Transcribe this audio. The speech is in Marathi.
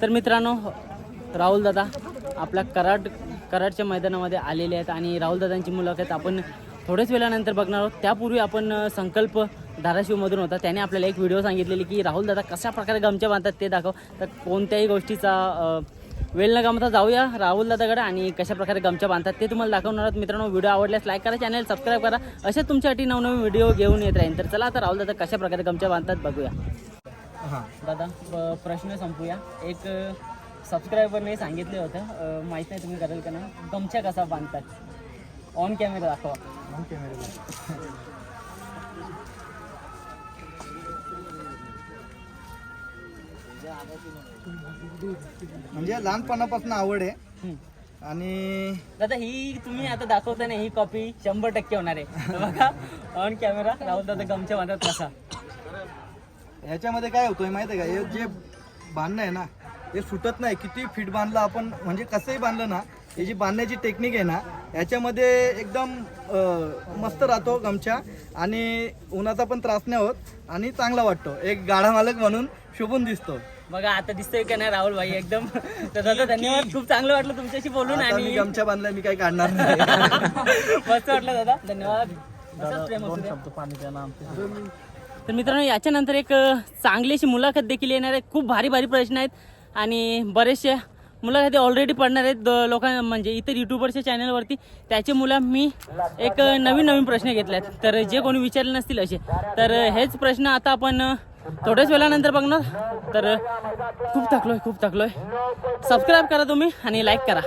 तर मित्रांनो राहुल दादा आपल्या कराड कराडच्या मैदानामध्ये आलेले आहेत आणि राहुल दादांची मुलाखत आपण थोड्याच वेळानंतर बघणार आहोत. त्यापूर्वी आपण संकल्प धाराशिवमधून होता. त्याने आपल्याला एक व्हिडिओ सांगितलेली की राहुल दादा कशा प्रकारे गमच्या बांधतात ते दाखव. तर कोणत्याही गोष्टीचा वेळ न गमता जाऊया राहुल दादाकडे आणि कशा प्रकारे गमच्या बांधतात ते तुम्हाला दाखवणार आहोत. मित्रांनो व्हिडिओ आवडल्यास लाईक करा चॅनल सबस्क्राईब करा. असे तुमच्यासाठी नवनवीन व्हिडिओ घेऊन येत राहील तर चला आता राहुल दादा कशा प्रकारे गमच्या बांधतात बघूया. हां. दादा प- प्रश्न संपूया. एक सबस्क्रायबरने सांगितले होतं. अ, माहीत नाही तुम्ही कराल का ना? गमछा कसा बांधतात? ऑन कॅमेरा दाखवा. मग कॅमेरा म्हणजे लहानपणापासून आवड आहे. हम्म. आणि दादा ही तुम्ही आता दाखवताना ही कॉपी शंभर टक्के होणार आहे. बघा ऑन कॅमेरा राहुल दादा गमछा बांधतात कसा? ह्याच्यामध्ये काय होतोय माहिती आहे का? हे जे बांधणं आहे ना हे सुटत नाही. किती फिट बांधलं आपण म्हणजे कसंही बांधलं ना ही जी बांधण्याची टेक्निक आहे ना याच्यामध्ये एकदम मस्त राहतो गमछा आणि उन्हाचा पण त्रास नाही होत आणि चांगला वाटतो. एक गाडा मालक म्हणून शोभून दिसतो. बघा आता दिसतोय का नाही राहुल भाई? एकदम तर दादा धन्यवाद खूप चांगलं वाटलं तुमच्याशी बोलून आता मी आणि गमछा बांधला मी काही काढणार नाही. मस्त वाटलं दादा. धन्यवाद. असंच प्रेम असू द्या. तर मित्रांनो याच्यानंतर एक चांगली अशी मुलाखत देखील येणार आहे. खूप भारी भारी प्रश्न आहेत आणि बरेचसे मुलाखती ऑलरेडी पडणार आहेत. द- लोकां म्हणजे इतर युट्यूबरच्या चॅनलवरती त्याचे मुलं मी एक नवीन नवीन प्रश्न घेतले आहेत तर जे कोणी विचारले नसतील असे. तर हेच प्रश्न आता आपण थोड्याच वेळानंतर बघणार. तर खूप खूप थकलोय खूप थकलोय. सबस्क्राईब करा तुम्ही आणि लाईक करा.